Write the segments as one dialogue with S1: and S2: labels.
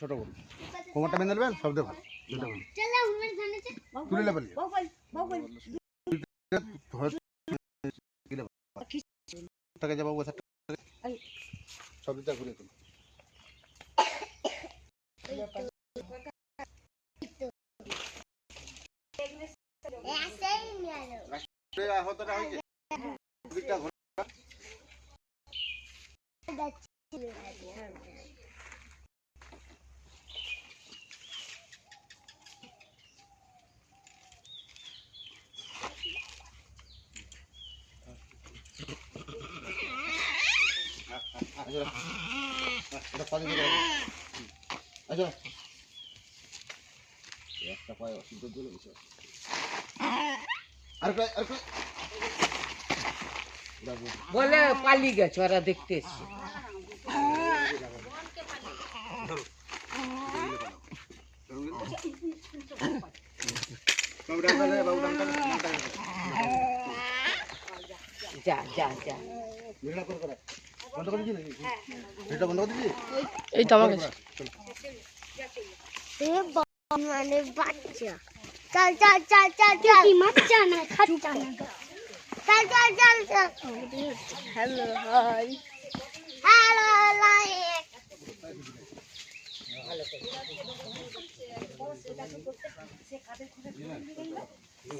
S1: ছোট করুন কোমরটা বেঁধে নেবেন সব দিয়ে ভালো তুলে নেবেন টাকা যাব সব দিকটা ঘুরে তুলো। আহতটা হয়েছে। দিকটা ঘুরে এটা পানি দিয়ে দাও। আচ্ছা একটা পায়ে অসুবিধা গেছে আর আর।
S2: বলে পালিয়ে গেছে ওরা দেখতে এসছে। যা যা যা।
S1: বন্ধ করে দিয়েছি নাকি? ভিডিওটা বন্ধ করে দিয়েছি?
S3: এই তো আমার কাছে
S1: চলো।
S4: মানে বাচ্চা। চল চল চল চল চল। কি বাচ্চা না খাচ্চা না? চল চল চল চল হ্যালো হাই। Hello like.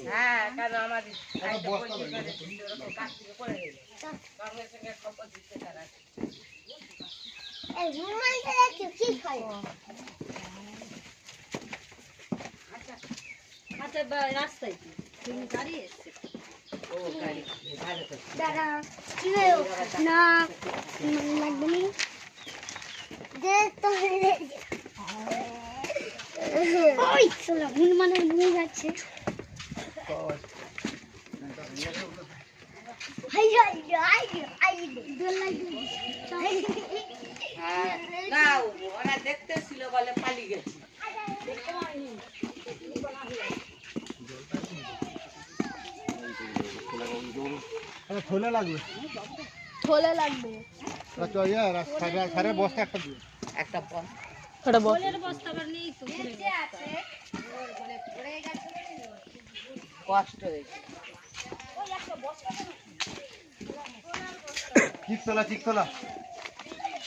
S2: হ্যাঁ কারণ আমার
S4: রুমালটা দেখো কি
S2: ও গাড়ি,
S4: দাদা কি না লাগবে নি তো ওই হাই হাই হাই হাই দোল লাগবে
S2: হ্যাঁ, না ওরা দেখতে ছিল বলে পালিয়ে গেছে
S1: আচ্ছা, থলে লাগবে।
S4: থলে লাগবে।
S1: আচ্ছা, ইয়ে, আর সারে- সারে বস্তা একটা দিও।
S2: একটা
S1: ওই বস্তা দেন।
S3: চিক বা খোলা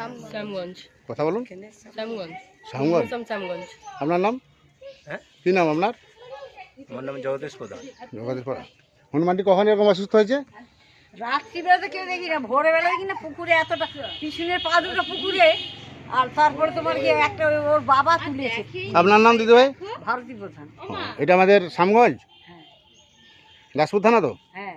S3: শ্যামগঞ্জ
S1: কথা বলুন।
S3: শ্যামগঞ্জ
S1: শ্যামগঞ্জ আপনার নাম?
S5: হ্যাঁ?
S1: কি নাম আপনার?
S5: আমার নাম জগদীশ প্রধান।
S1: জগদীশ পাড়া হনুমানটি কখন এরকম অসুস্থ হয়েছে?
S6: রাত্রিবেলা তো কেউ দেখি না ভোরবেলা দেখি না পুকুরে এতটা পিছনের পা দুটো পুকুরে আর তারপরে তোমার কি একটা ওর বাবা তুলেছে।
S1: আপনার নাম দিদি ভাই?
S6: ভারতী প্রধান।
S1: এটা আমাদের শ্যামগঞ্জ দাসপুর থানা তো?
S6: হ্যাঁ।